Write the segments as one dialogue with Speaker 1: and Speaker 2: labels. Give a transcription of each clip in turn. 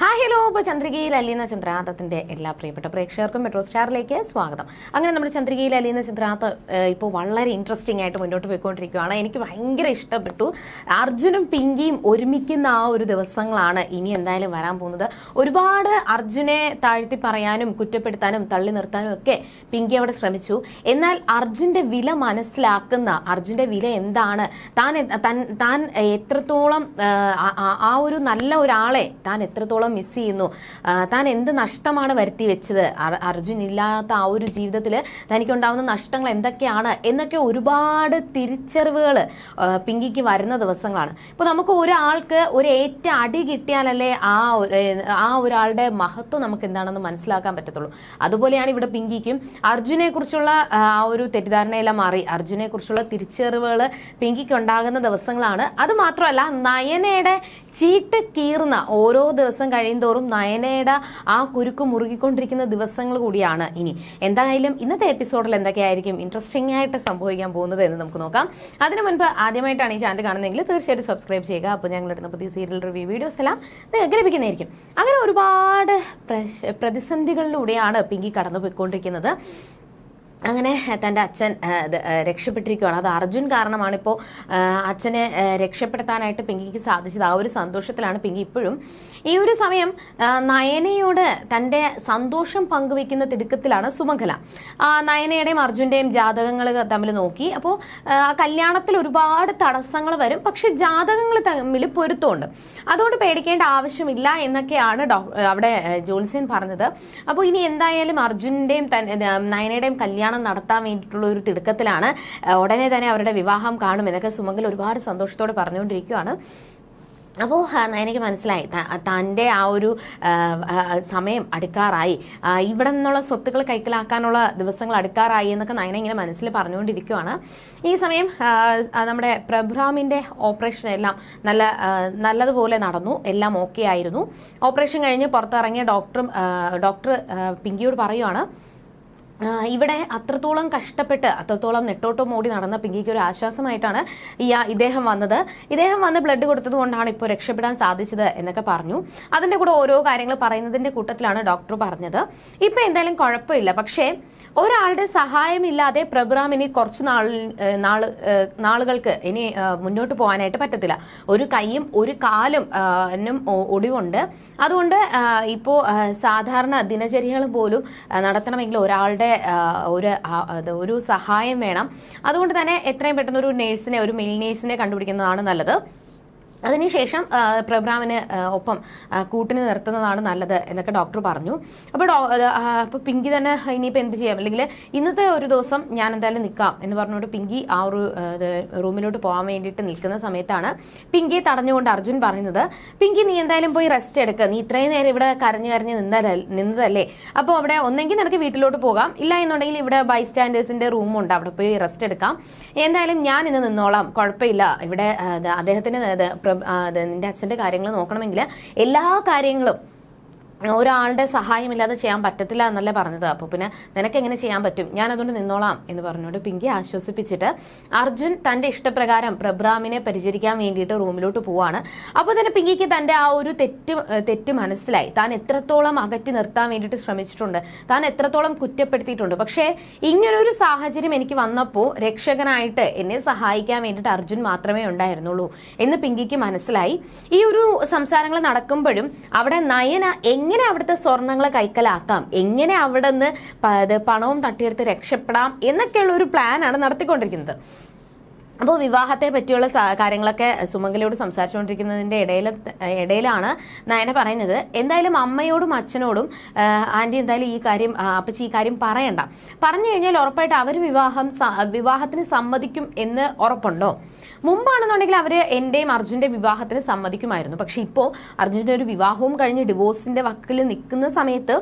Speaker 1: Hi hello ഇപ്പോൾ ചന്ദ്രികയിൽ അലീന ചന്ദ്രാതത്തിന്റെ എല്ലാ പ്രിയപ്പെട്ട പ്രേക്ഷകർക്കും മെട്രോ സ്റ്റാറിലേക്ക് സ്വാഗതം. അങ്ങനെ നമ്മുടെ ചന്ദ്രികയിൽ അലീന ചന്ദ്രാന്ത് ഇപ്പോൾ വളരെ ഇൻട്രസ്റ്റിംഗ് ആയിട്ട് മുന്നോട്ട് പോയിക്കൊണ്ടിരിക്കുകയാണ്. എനിക്ക് ഭയങ്കര ഇഷ്ടപ്പെട്ടു. അർജുനും പിങ്കിയും ഒരുമിക്കുന്ന ആ ഒരു ദിവസങ്ങളാണ് ഇനി എന്തായാലും വരാൻ പോകുന്നത്. ഒരുപാട് അർജുനെ താഴ്ത്തി പറയാനും കുറ്റപ്പെടുത്താനും തള്ളി നിർത്താനും ഒക്കെ പിങ്കി അവിടെ ശ്രമിച്ചു. എന്നാൽ അർജുന്റെ വില മനസ്സിലാക്കുന്ന അർജുന്റെ വില എന്താണ്? താൻ താൻ എത്രത്തോളം ആ ഒരു നല്ല ഒരാളെ താൻ എത്രത്തോളം മിസ് ചെയ്യുന്നു. താൻ എന്ത് നഷ്ടമാണ് വരുത്തി വെച്ചത്? അർ- അർജുൻ ഇല്ലാത്ത ആ ഒരു ജീവിതത്തിൽ തനിക്കുണ്ടാവുന്ന നഷ്ടങ്ങൾ എന്തൊക്കെയാണ്? എന്നൊക്കെ ഒരുപാട് തിരിച്ചറിവുകൾ പിങ്കിക്ക് വരുന്ന ദിവസങ്ങളാണ്. ഇപ്പൊ നമുക്ക് ഒരാൾക്ക് ഒരു ഏറ്റ അടി കിട്ടിയാലല്ലേ ആ ആ ഒരാളുടെ മഹത്വം നമുക്ക് എന്താണെന്ന് മനസ്സിലാക്കാൻ പറ്റത്തുള്ളൂ. അതുപോലെയാണ് ഇവിടെ പിങ്കിക്കും. അർജുനെ കുറിച്ചുള്ള ആ ഒരു തെറ്റിദ്ധാരണയെല്ലാം മാറി. അർജുനെ കുറിച്ചുള്ള തിരിച്ചറിവുകൾ പിങ്കിക്ക് ഉണ്ടാകുന്ന ദിവസങ്ങളാണ്. അത് മാത്രമല്ല നയനയുടെ ചീട്ട് കീറുന്ന ഓരോ ദിവസം കഴിയുന്തോറും നയനയുടെ ആ കുരുക്ക് മുറുകിക്കൊണ്ടിരിക്കുന്ന ദിവസങ്ങൾ കൂടിയാണ് ഇനി. എന്തായാലും ഇന്നത്തെ എപ്പിസോഡിൽ എന്തൊക്കെയായിരിക്കും ഇൻട്രസ്റ്റിംഗ് ആയിട്ട് സംഭവിക്കാൻ പോകുന്നത് എന്ന് നമുക്ക് നോക്കാം. അതിനു മുൻപ് ആദ്യമായിട്ടാണ് ഈ ചാനൽ കാണുന്നതെങ്കിൽ തീർച്ചയായിട്ടും സബ്സ്ക്രൈബ് ചെയ്യുക. അപ്പോൾ ഞങ്ങൾ ഇടുന്ന പുതിയ സീരിയൽ റിവ്യൂ വീഡിയോസ് എല്ലാം നിങ്ങൾക്ക് ലഭിക്കുന്നതായിരിക്കും. അങ്ങനെ ഒരുപാട് പ്രതിസന്ധികളിലൂടെയാണ് പിങ്കി കടന്നു പോയിക്കൊണ്ടിരിക്കുന്നത് അങ്ങനെ തന്റെ അച്ഛൻ രക്ഷപ്പെട്ടിരിക്കുകയാണ്. അത് അർജുൻ കാരണമാണ് ഇപ്പോൾ അച്ഛനെ രക്ഷപ്പെടുത്താനായിട്ട് പിങ്കിക്ക് സാധിച്ചത്. ആ ഒരു സന്തോഷത്തിലാണ് പിങ്കി ഇപ്പോഴും ഈ ഒരു സമയം നയനയോട് തന്റെ സന്തോഷം പങ്കുവെക്കുന്ന തിടുക്കത്തിലാണ് സുമംഗല. നയനയുടെയും അർജുന്റെയും ജാതകങ്ങൾ തമ്മിൽ നോക്കി. അപ്പോൾ കല്യാണത്തിൽ ഒരുപാട് തടസ്സങ്ങൾ വരും പക്ഷെ ജാതകങ്ങൾ തമ്മിൽ പൊരുത്തമുണ്ട്. അതുകൊണ്ട് പേടിക്കേണ്ട ആവശ്യമില്ല എന്നൊക്കെയാണ് അവിടെ ആ, പറഞ്ഞത്. അപ്പോൾ ഇനി എന്തായാലും അർജുനന്റെയും നയനയുടെയും കല്യാണം നടത്താൻ വേണ്ടിയിട്ടുള്ള ഒരു തിടുക്കത്തിലാണ് ഉടനെ തന്നെ അവരുടെ വിവാഹം കാണും എന്നൊക്കെ സുമംഗൽ ഒരുപാട് സന്തോഷത്തോടെ പറഞ്ഞുകൊണ്ടിരിക്കുകയാണ് അപ്പോൾ എനിക്ക് മനസ്സിലായി. തന്റെ ആ ഒരു സമയം അടുക്കാറായി. ഇവിടെ നിന്നുള്ള സ്വത്തുക്കൾ കൈക്കലാക്കാനുള്ള ദിവസങ്ങൾ അടുക്കാറായി എന്നൊക്കെ നയന ഇങ്ങനെ മനസ്സിൽ പറഞ്ഞുകൊണ്ടിരിക്കുകയാണ് ഈ സമയം നമ്മുടെ പ്രഭ്രാമിന്റെ ഓപ്പറേഷൻ എല്ലാം നല്ല നല്ലതുപോലെ നടന്നു. എല്ലാം ഓക്കെ ആയിരുന്നു. ഓപ്പറേഷൻ കഴിഞ്ഞ് പുറത്തിറങ്ങിയ ഡോക്ടറും ഡോക്ടർ പിങ്കിയോട് പറയുവാണ് ഇവിടെ അത്രത്തോളം കഷ്ടപ്പെട്ട് അത്രത്തോളം നെട്ടോട്ടം ഓടി നടന്ന പിങ്കിക്ക് ഒരു ആശ്വാസമായിട്ടാണ് ഈ ഇദ്ദേഹം വന്നത്. ഇദ്ദേഹം വന്ന് ബ്ലഡ് കൊടുത്തത് കൊണ്ടാണ് ഇപ്പോൾ രക്ഷപ്പെടാൻ സാധിച്ചത് എന്നൊക്കെ പറഞ്ഞു. അതിന്റെ കൂടെ ഓരോ കാര്യങ്ങൾ പറയുന്നതിന്റെ കൂട്ടത്തിലാണ് ഡോക്ടർ പറഞ്ഞത്. ഇപ്പൊ എന്തായാലും കുഴപ്പമില്ല. പക്ഷേ ഒരാളുടെ സഹായമില്ലാതെ പ്രഭുറാം ഇനി കുറച്ച് നാൾ നാൾ നാളുകൾക്ക് ഇനി മുന്നോട്ട് പോകാനായിട്ട് പറ്റത്തില്ല. ഒരു കൈയും ഒരു കാലും ഒടിവുണ്ട്. അതുകൊണ്ട് ഇപ്പോൾ ഇപ്പോ സാധാരണ ദിനചര്യകൾ പോലും നടത്തണമെങ്കിൽ ഒരാളുടെ ഒരു ഒരു സഹായം വേണം. അതുകൊണ്ട് തന്നെ എത്രയും പെട്ടെന്ന് ഒരു നേഴ്സിനെ ഒരു മെയിൽ നേഴ്സിനെ കണ്ടുപിടിക്കുന്നതാണ് നല്ലത്. അതിനുശേഷം പ്രഭ്രാമിന് ഒപ്പം കൂട്ടിന് നിർത്തുന്നതാണ് നല്ലത് എന്നൊക്കെ ഡോക്ടർ പറഞ്ഞു. അപ്പോൾ അപ്പോൾ പിങ്കി തന്നെ ഇനിയിപ്പോൾ എന്ത് ചെയ്യാം? അല്ലെങ്കിൽ ഇന്നത്തെ ഒരു ദിവസം ഞാൻ എന്തായാലും നിൽക്കാം എന്ന് പറഞ്ഞുകൊണ്ട് പിങ്കി ആ ഒരു റൂമിലോട്ട് പോകാൻ വേണ്ടിയിട്ട് നിൽക്കുന്ന സമയത്താണ് പിങ്കിയെ തടഞ്ഞുകൊണ്ട് അർജുൻ പറയുന്നത് പിങ്കി നീ എന്തായാലും പോയി റെസ്റ്റ് എടുക്കുക നീ ഇത്രയും നേരം ഇവിടെ കരഞ്ഞു കരഞ്ഞ് നിന്നതല്ലേ? അപ്പോൾ അവിടെ ഒന്നെങ്കിൽ നിനക്ക് വീട്ടിലോട്ട് പോകാം. ഇല്ല എന്നുണ്ടെങ്കിൽ ഇവിടെ ബൈ സ്റ്റാൻഡേഴ്സിന്റെ റൂമുണ്ട് അവിടെ പോയി റെസ്റ്റ് എടുക്കാം. എന്തായാലും ഞാൻ ഇന്ന് നിന്നോളാം. കുഴപ്പമില്ല. ഇവിടെ അദ്ദേഹത്തിന് നിന്റെ അച്ഛന്റെ കാര്യങ്ങൾ നോക്കണമെങ്കിൽ എല്ലാ കാര്യങ്ങളും ഒരാളുടെ സഹായമില്ലാതെ ചെയ്യാൻ പറ്റത്തില്ല എന്നല്ലേ പറഞ്ഞത്. അപ്പോൾ പിന്നെ നിനക്ക് എങ്ങനെ ചെയ്യാൻ പറ്റും? ഞാൻ അതുകൊണ്ട് നിന്നോളാം എന്ന് പറഞ്ഞുകൊണ്ട് പിങ്കി ആശ്വസിപ്പിച്ചിട്ട് അർജുൻ തന്റെ ഇഷ്ടപ്രകാരം പ്രബ്രാമിനെ പരിചരിക്കാൻ വേണ്ടിയിട്ട് റൂമിലോട്ട് പോവാണ്. അപ്പോൾ തന്നെ പിങ്കിക്ക് തന്റെ ആ ഒരു തെറ്റ് തെറ്റ് മനസ്സിലായി. താൻ എത്രത്തോളം അകറ്റി നിർത്താൻ വേണ്ടിയിട്ട് ശ്രമിച്ചിട്ടുണ്ട്. താൻ എത്രത്തോളം കുറ്റപ്പെടുത്തിയിട്ടുണ്ട്. പക്ഷേ ഇങ്ങനൊരു സാഹചര്യം എനിക്ക് വന്നപ്പോൾ രക്ഷകനായിട്ട് എന്നെ സഹായിക്കാൻ വേണ്ടിയിട്ട് അർജുൻ മാത്രമേ ഉണ്ടായിരുന്നുള്ളൂ എന്ന് പിങ്കിക്ക് മനസ്സിലായി. ഈ ഒരു സംസാരങ്ങൾ നടക്കുമ്പോഴും അവിടെ നയന എങ്ങനെ അവിടുത്തെ സ്വർണങ്ങൾ കൈക്കലാക്കാം? എങ്ങനെ അവിടെ നിന്ന് പണവും തട്ടിയെടുത്ത് രക്ഷപ്പെടാം? എന്നൊക്കെയുള്ള ഒരു പ്ലാനാണ് നടത്തിക്കൊണ്ടിരിക്കുന്നത്. അപ്പോൾ വിവാഹത്തെ പറ്റിയുള്ള കാര്യങ്ങളൊക്കെ സുമംഗലയോട് സംസാരിച്ചുകൊണ്ടിരിക്കുന്നതിന്റെ ഇടയിൽ ഇടയിലാണ് നയന പറയുന്നത്. എന്തായാലും അമ്മയോടും അച്ഛനോടും ആന്റി എന്തായാലും ഈ കാര്യം അപ്പച്ചി ഈ കാര്യം പറയണ്ട. പറഞ്ഞു കഴിഞ്ഞാൽ ഉറപ്പായിട്ട് അവർ വിവാഹം വിവാഹത്തിന് സമ്മതിക്കും എന്ന് ഉറപ്പുണ്ടോ? മുമ്പാണെന്നുണ്ടെങ്കിൽ അവർ എന്റെയും അർജുന്റെ വിവാഹത്തിന് സമ്മതിക്കുമായിരുന്നു. പക്ഷെ ഇപ്പോൾ അർജുന്റെ ഒരു വിവാഹവും കഴിഞ്ഞ് ഡിവോഴ്സിന്റെ വക്കിൽ നിൽക്കുന്ന സമയത്ത്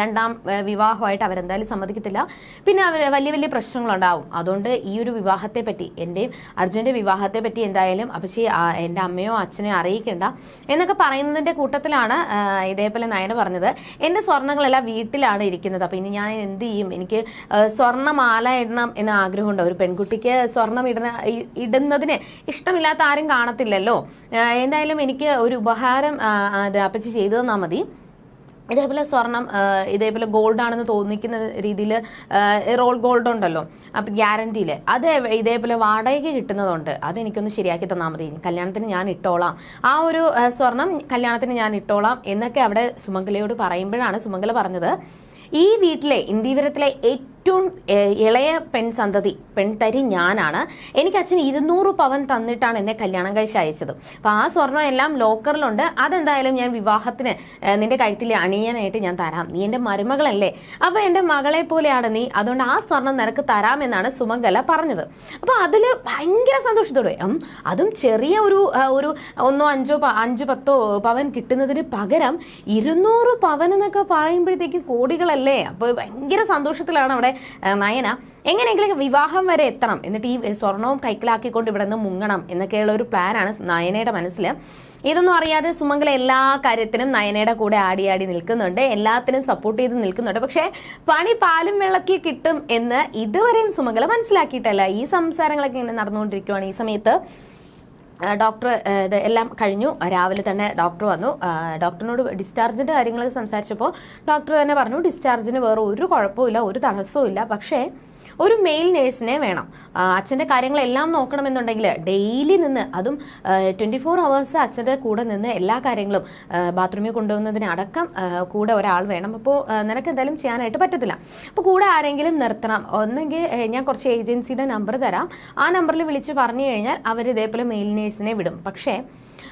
Speaker 1: രണ്ടാം വിവാഹമായിട്ട് അവരെന്തായാലും സമ്മതിക്കത്തില്ല. പിന്നെ അവർ വലിയ വലിയ പ്രശ്നങ്ങളുണ്ടാവും. അതുകൊണ്ട് ഈ ഒരു വിവാഹത്തെ പറ്റി എന്റെയും അർജുന്റെ വിവാഹത്തെ പറ്റി എന്തായാലും ആ, എന്റെ അമ്മയോ അച്ഛനെയോ അറിയിക്കേണ്ട എന്നൊക്കെ പറയുന്നതിന്റെ കൂട്ടത്തിലാണ് ഇതേപോലെ നയന പറഞ്ഞത്. എന്റെ സ്വർണങ്ങളെല്ലാം വീട്ടിലാണ് ഇരിക്കുന്നത്. അപ്പം ഇനി ഞാൻ എന്ത് ചെയ്യും? എനിക്ക് സ്വർണമാല ഇടണം എന്ന് ആഗ്രഹമുണ്ട്. ഒരു പെൺകുട്ടിക്ക് സ്വർണം ഇടണ ഇടുന്നതിന് ഇഷ്ടമില്ലാത്ത ആരും കാണത്തില്ലല്ലോ. എന്തായാലും എനിക്ക് ഒരു ഉപഹാരം അപ്പച്ചി ചെയ്തു തന്നാൽ മതി. ഇതേപോലെ സ്വർണം ഇതേപോലെ ഗോൾഡ് ആണെന്ന് തോന്നിക്കുന്ന രീതിയിൽ റോൾ ഗോൾഡ് ഉണ്ടല്ലോ അപ്പം ഗ്യാരണ്ടിയിൽ അത് ഇതേപോലെ വാടകയ്ക്ക് കിട്ടുന്നതുണ്ട്. അതെനിക്കൊന്ന് ശരിയാക്കി തന്നാൽ മതി. കല്യാണത്തിന് ഞാൻ ഇട്ടോളാം. ആ ഒരു സ്വർണം കല്യാണത്തിന് ഞാൻ ഇട്ടോളാം എന്നൊക്കെ അവിടെ സുമംഗലയോട് പറയുമ്പോഴാണ് സുമംഗല പറഞ്ഞത്. ഈ വീട്ടിലെ ഇന്ദീപുരത്തിലെ ഏറ്റവും ഏ, ഇളയ പെൺസന്തതി പെൺതരി ഞാനാണ്. എനിക്ക് അച്ഛൻ ഇരുന്നൂറ് പവൻ തന്നിട്ടാണ് എന്നെ കല്യാണം കഴിച്ച് അയച്ചത്. അപ്പൊ ആ സ്വർണം എല്ലാം ലോക്കറിലുണ്ട്. അതെന്തായാലും ഞാൻ വിവാഹത്തിന് നിന്റെ കഴുത്തിൽ അണിയാനായിട്ട് ഞാൻ തരാം. നീ എന്റെ മരുമകളല്ലേ? അപ്പൊ എന്റെ മകളെ പോലെയാണ് നീ. അതുകൊണ്ട് ആ സ്വർണം നിനക്ക് തരാമെന്നാണ് സുമംഗല പറഞ്ഞത്. അപ്പൊ അതിൽ ഭയങ്കര സന്തോഷത്തോടെ അതും ചെറിയ ഒരു ഒരു ഒന്നോ അഞ്ചോ അഞ്ചു പത്തോ പവൻ കിട്ടുന്നതിന് പകരം ഇരുന്നൂറ് പവൻ എന്നൊക്കെ പറയുമ്പോഴത്തേക്ക് കോടികളല്ലേ? അപ്പോൾ ഭയങ്കര സന്തോഷത്തിലാണ് അവിടെ നയന എങ്ങനെയെങ്കിലും വിവാഹം വരെ എത്തണം. എന്നിട്ട് ഈ സ്വർണവും കൈക്കലാക്കിക്കൊണ്ട് ഇവിടെ നിന്ന് മുങ്ങണം എന്നൊക്കെയുള്ള ഒരു പ്ലാനാണ് നയനയുടെ മനസ്സിൽ ഇതൊന്നും അറിയാതെ സുമംഗല എല്ലാ കാര്യത്തിനും നയനയുടെ കൂടെ ആടി ആടി നിൽക്കുന്നുണ്ട്. എല്ലാത്തിനും സപ്പോർട്ട് ചെയ്ത് നിൽക്കുന്നുണ്ട്. പക്ഷേ പണി പാലും വെള്ളത്തിൽ കിട്ടും എന്ന് ഇതുവരെയും സുമംഗല മനസ്സിലാക്കിയിട്ടല്ല. ഈ സംസാരങ്ങളൊക്കെ ഇങ്ങനെ നടന്നുകൊണ്ടിരിക്കുകയാണ് ഈ സമയത്ത്. ഡോക്ടർ ഇത് എല്ലാം കഴിഞ്ഞു. രാവിലെ തന്നെ ഡോക്ടർ വന്നു. ഡോക്ടറിനോട് ഡിസ്ചാർജിന്റെ കാര്യങ്ങളൊക്കെ സംസാരിച്ചപ്പോൾ ഡോക്ടർ തന്നെ പറഞ്ഞു ഡിസ്ചാർജിന് വേറെ ഒരു കുഴപ്പമില്ല ഒരു തടസ്സവും ഇല്ല പക്ഷേ ഒരു മെയിൽ നേഴ്സിനെ വേണം. അച്ഛന്റെ കാര്യങ്ങളെല്ലാം നോക്കണമെന്നുണ്ടെങ്കിൽ ഡെയിലി നിന്ന് അതും ട്വന്റി ഫോർ അവേഴ്സ് അച്ഛന്റെ കൂടെ നിന്ന് എല്ലാ കാര്യങ്ങളും ബാത്റൂമിൽ കൊണ്ടുപോകുന്നതിന് അടക്കം കൂടെ ഒരാൾ വേണം. അപ്പോൾ നിനക്ക് എന്തായാലും ചെയ്യാനായിട്ട് പറ്റത്തില്ല. അപ്പോൾ കൂടെ ആരെങ്കിലും നിർത്തണം. ഒന്നെങ്കിൽ ഞാൻ കുറച്ച് ഏജൻസിയുടെ നമ്പർ തരാം. ആ നമ്പറിൽ വിളിച്ച് പറഞ്ഞു കഴിഞ്ഞാൽ അവർ ഇതേപോലെ മെയിൽ നേഴ്സിനെ വിടും. പക്ഷേ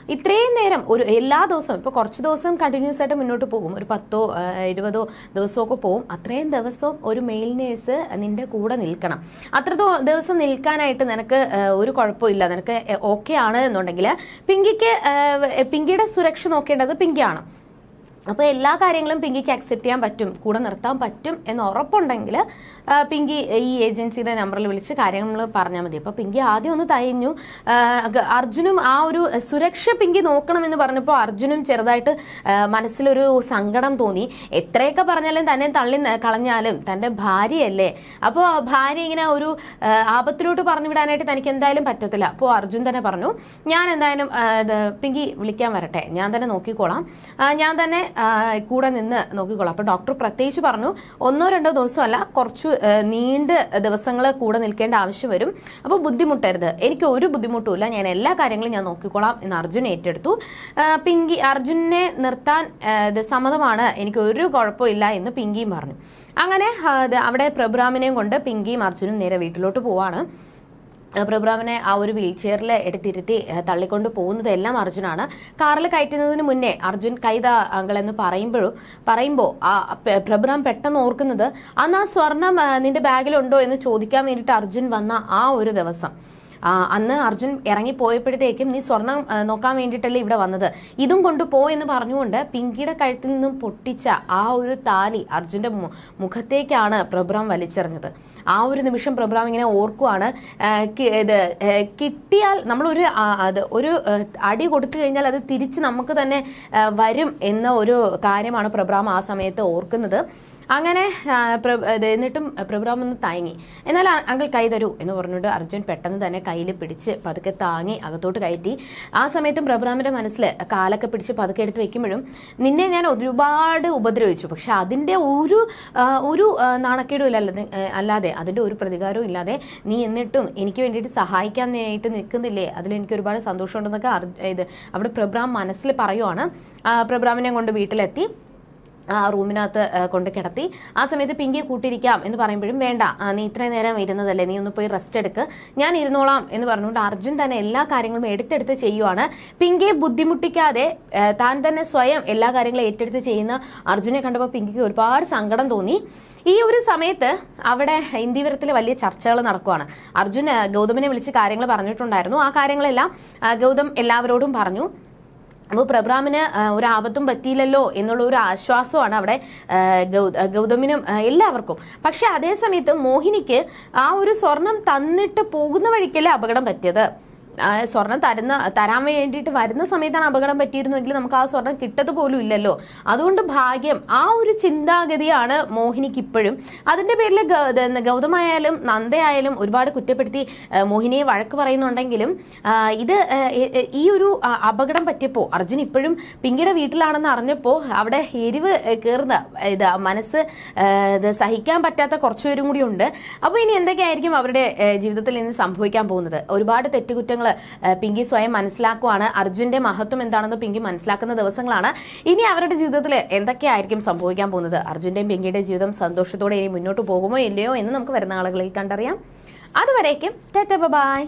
Speaker 1: ഇത്രയും നേരം ഒരു എല്ലാ ദിവസവും ഇപ്പോൾ കുറച്ച് ദിവസം കണ്ടിന്യൂസ് ആയിട്ട് മുന്നോട്ട് പോകും. ഒരു പത്തോ ഇരുപതോ ദിവസമൊക്കെ പോകും. അത്രയും ദിവസവും ഒരു മെയിൽ നേഴ്സ് നിന്റെ കൂടെ നിൽക്കണം. അത്ര ദോ- ദിവസം നിൽക്കാനായിട്ട് നിനക്ക് ഒരു കുഴപ്പമില്ല. നിനക്ക് ഓക്കെ ആണ് എന്നുണ്ടെങ്കിൽ പിങ്കിക്ക് പിങ്കിയുടെ സുരക്ഷ നോക്കേണ്ടത് പിങ്കിയാണ്. അപ്പോൾ എല്ലാ കാര്യങ്ങളും പിങ്കിക്ക് അക്സെപ്റ്റ് ചെയ്യാൻ പറ്റും കൂടെ നിർത്താൻ പറ്റും എന്ന് ഉറപ്പുണ്ടെങ്കിൽ പിങ്കി ഈ ഏജൻസിയുടെ നമ്പറിൽ വിളിച്ച് കാര്യങ്ങൾ പറഞ്ഞാൽ മതി. അപ്പോൾ പിങ്കി ആദ്യം ഒന്ന് തയഞ്ഞു. അർജുനും ആ ഒരു സുരക്ഷ പിങ്കി നോക്കണമെന്ന് പറഞ്ഞപ്പോൾ അർജുനും ചെറുതായിട്ട് മനസ്സിലൊരു സങ്കടം തോന്നി. എത്രയൊക്കെ പറഞ്ഞാലും തന്നെ തള്ളി കളഞ്ഞാലും തന്റെ ഭാര്യയല്ലേ? അപ്പോൾ ഭാര്യ ഇങ്ങനെ ഒരു ആപത്തിലോട്ട് പറഞ്ഞു വിടാനായിട്ട് തനിക്ക് എന്തായാലും പറ്റത്തില്ല. അപ്പോൾ അർജുൻ തന്നെ പറഞ്ഞു ഞാൻ എന്തായാലും പിങ്കി വിളിക്കാൻ വരട്ടെ. ഞാൻ തന്നെ നോക്കിക്കോളാം. ഞാൻ തന്നെ കൂടെ നിന്ന് നോക്കിക്കോളാം. അപ്പോൾ ഡോക്ടർ പ്രത്യേകിച്ച് പറഞ്ഞു ഒന്നോ രണ്ടോ ദിവസമല്ല കുറച്ച് നീണ്ട ദിവസങ്ങൾ കൂടെ നിൽക്കേണ്ട ആവശ്യം വരും. അപ്പോൾ ബുദ്ധിമുട്ടരുത്. എനിക്ക് ഒരു ബുദ്ധിമുട്ടുമില്ല. ഞാൻ എല്ലാ കാര്യങ്ങളും ഞാൻ നോക്കിക്കോളാം എന്ന് അർജുൻ ഏറ്റെടുത്തു. പിങ്കി അർജുനെ നിർത്താൻ സമ്മതമാണ്. എനിക്ക് ഒരു കുഴപ്പമില്ല എന്ന് പിങ്കിയും പറഞ്ഞു. അങ്ങനെ അവിടെ പ്രഭുരാമിനെയും കൊണ്ട് പിങ്കിയും അർജുനും നേരെ വീട്ടിലോട്ട് പോവാണ്. പ്രോഗ്രാമിനെ ആ ഒരു വീൽ ചെയറിൽ എടുത്തിരുത്തി തള്ളിക്കൊണ്ട് പോകുന്നത് എല്ലാം അർജുനാണ്. കാറിൽ കയറ്റുന്നതിന് മുന്നേ അർജുൻ കൈത അങ്കിൾ എന്ന് പറയുമ്പോഴും പറയുമ്പോൾ ആ പ്രഭുറാം പെട്ടെന്ന് ഓർക്കുന്നത് അന്ന് ആ സ്വർണം നിന്റെ ബാഗിലുണ്ടോ എന്ന് ചോദിക്കാൻ വേണ്ടിയിട്ട് അർജുൻ വന്ന ആ ഒരു ദിവസം. അന്ന് അർജുൻ ഇറങ്ങിപ്പോയപ്പോഴത്തേക്കും നീ സ്വർണം നോക്കാൻ വേണ്ടിയിട്ടല്ലേ ഇവിടെ വന്നത്? ഇതും കൊണ്ട് പോ എന്ന് പറഞ്ഞുകൊണ്ട് പിങ്കിയുടെ കഴുത്തിൽ നിന്നും പൊട്ടിച്ച ആ ഒരു താലി അർജുന്റെ മുഖത്തേക്കാണ് പ്രഭുറാം വലിച്ചെറിഞ്ഞത്. ആ ഒരു നിമിഷം പ്രഭുറാം ഇങ്ങനെ ഓർക്കുവാണ്. ഇത് കിട്ടിയാൽ നമ്മളൊരു അത് ഒരു അടി കൊടുത്തു കഴിഞ്ഞാൽ അത് തിരിച്ച് നമുക്ക് തന്നെ വരും എന്ന ഒരു കാര്യമാണ് പ്രഭുറാം ആ സമയത്ത് ഓർക്കുന്നത്. അങ്ങനെ എന്നിട്ടും പ്രഭുറാം ഒന്ന് തയങ്ങി. എന്നാൽ അങ്ങൾ കൈ തരൂ എന്ന് പറഞ്ഞിട്ട് അർജുൻ പെട്ടെന്ന് തന്നെ കയ്യിൽ പിടിച്ച് പതുക്കെ താങ്ങി അകത്തോട്ട് കയറ്റി. ആ സമയത്തും പ്രഭുറാമിന്റെ മനസ്സിൽ കാലൊക്കെ പിടിച്ച് പതുക്കെ എടുത്ത് വെക്കുമ്പോഴും നിന്നെ ഞാൻ ഒരുപാട് ഉപദ്രവിച്ചു. പക്ഷെ അതിന്റെ ഒരു ഒരു നാണക്കേടും ഇല്ലല്ലാതെ അല്ലാതെ അതിന്റെ ഒരു പ്രതികാരവും ഇല്ലാതെ നീ എന്നിട്ടും എനിക്ക് വേണ്ടിയിട്ട് സഹായിക്കാനായിട്ട് നിൽക്കുന്നില്ലേ? അതിൽ എനിക്ക് ഒരുപാട് സന്തോഷമുണ്ടെന്നൊക്കെ ഇത് അവിടെ പ്രഭുറാം മനസ്സിൽ പറയുവാണ്. പ്രഭുറാമിനെ കൊണ്ട് വീട്ടിലെത്തി. ആ റൂമിനകത്ത് കൊണ്ട് കിടത്തി. ആ സമയത്ത് പിങ്കിയെ കൂട്ടിയിരിക്കാം എന്ന് പറയുമ്പോഴും വേണ്ട നീ ഇത്രയും നേരം ഇരുന്നതല്ലേ നീ ഒന്ന് പോയി റെസ്റ്റ് എടുക്ക്. ഞാൻ ഇരുന്നോളാം എന്ന് പറഞ്ഞുകൊണ്ട് അർജുൻ തന്നെ എല്ലാ കാര്യങ്ങളും എടുത്തെടുത്ത് ചെയ്യുവാണ്. പിങ്കിയെ ബുദ്ധിമുട്ടിക്കാതെ താൻ തന്നെ സ്വയം എല്ലാ കാര്യങ്ങളും ഏറ്റെടുത്ത് ചെയ്യുന്ന അർജുനെ കണ്ടപ്പോൾ പിങ്കിക്ക് ഒരുപാട് സങ്കടം തോന്നി. ഈ ഒരു സമയത്ത് അവിടെ ഇന്ത്യവരത്തിൽ വലിയ ചർച്ചകൾ നടക്കുവാണ്. അർജുൻ ഗൗതമിനെ വിളിച്ച് കാര്യങ്ങൾ പറഞ്ഞിട്ടുണ്ടായിരുന്നു. ആ കാര്യങ്ങളെല്ലാം ഗൗതം എല്ലാവരോടും പറഞ്ഞു. അപ്പോൾ പ്രബ്രാമിന് ആ, ഒരു ആപത്തും പറ്റിയില്ലല്ലോ എന്നുള്ള ഒരു ആശ്വാസമാണ് അവിടെ ഗൗതമിനും എല്ലാവർക്കും. പക്ഷെ അതേ സമയത്ത് മോഹിനിക്ക് ആ ഒരു സ്വർണം തന്നിട്ട് പോകുന്ന വഴിക്കല്ലേ അപകടം പറ്റിയത്? സ്വർണം തരുന്ന തരാൻ വേണ്ടിയിട്ട് വരുന്ന സമയത്താണ് അപകടം പറ്റിയിരുന്നെങ്കിൽ നമുക്ക് ആ സ്വർണം കിട്ടത് പോലും ഇല്ലല്ലോ. അതുകൊണ്ട് ഭാഗ്യം ആ ഒരു ചിന്താഗതിയാണ് മോഹിനിക്ക് ഇപ്പോഴും അതിന്റെ പേരിൽ ഗൗതമായാലും നന്ദയായാലും ഒരുപാട് കുറ്റപ്പെടുത്തി മോഹിനിയെ വഴക്ക് പറയുന്നുണ്ടെങ്കിലും ഇത് ഈ ഒരു അപകടം പറ്റിയപ്പോൾ അർജുൻ ഇപ്പോഴും പിങ്കിയുടെ വീട്ടിലാണെന്ന് അറിഞ്ഞപ്പോൾ അവിടെ എരിവ് കയറുന്ന ഇത് മനസ്സ് ഇത് സഹിക്കാൻ പറ്റാത്ത കുറച്ചുപേരും കൂടി ഉണ്ട്. അപ്പോൾ ഇനി എന്തൊക്കെയായിരിക്കും അവരുടെ ജീവിതത്തിൽ ഇനി സംഭവിക്കാൻ പോകുന്നത്? ഒരുപാട് തെറ്റുകുറ്റങ്ങൾ പിങ്കി സ്വയം മനസ്സിലാക്കുവാണ്. അർജുന്റെ മഹത്വം എന്താണെന്ന് പിങ്കി മനസ്സിലാക്കുന്ന ദിവസങ്ങളാണ്. ഇനി അവരുടെ ജീവിതത്തിൽ എന്തൊക്കെയായിരിക്കും സംഭവിക്കാൻ പോകുന്നത്? അർജുന്റെയും പിങ്കിയുടെ ജീവിതം സന്തോഷത്തോടെ ഇനി മുന്നോട്ട് പോകുമോ ഇല്ലയോ എന്ന് നമുക്ക് വരുന്ന ആളുകളിൽ കണ്ടറിയാം. അതുവരേക്കും ബൈ.